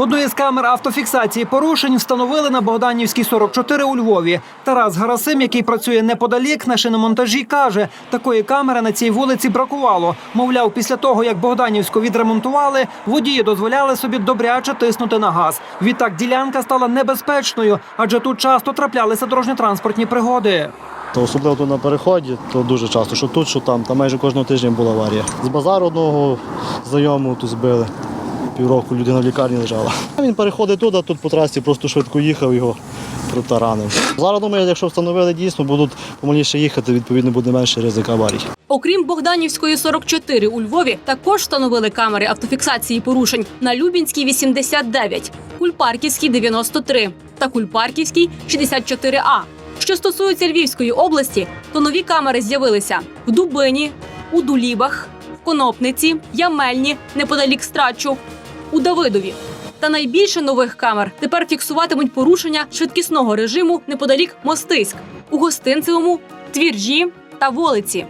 Одну із камер автофіксації порушень встановили на Богданівській 44 у Львові. Тарас Гарасим, який працює неподалік на шиномонтажі, каже, такої камери на цій вулиці бракувало. Мовляв, після того як Богданівську відремонтували, водії дозволяли собі добряче тиснути на газ. Відтак ділянка стала небезпечною, адже тут часто траплялися дорожньо-транспортні пригоди. То особливо тут на переході, то дуже часто, що тут, що там. Там майже кожного тижня була аварія. З базару одного знайомого тут збили. Півроку людина в лікарні лежала. Він переходить туди, тут по трасі просто швидко їхав, його протаранив. Зараз думаю, якщо встановили дійсно, будуть помаліше їхати, відповідно буде менше ризик аварій. Окрім Богданівської 44 у Львові, також встановили камери автофіксації порушень на Любінській 89, Кульпарківській 93 та Кульпарківській 64А. Що стосується Львівської області, то нові камери з'явилися в Дубині, у Дулібах, Конопниці, Ямельні, неподалік Страчу, у Давидові. Та найбільше нових камер тепер фіксуватимуть порушення швидкісного режиму неподалік Мостиськ, у Гостинцевому, Твіржі та Волиці.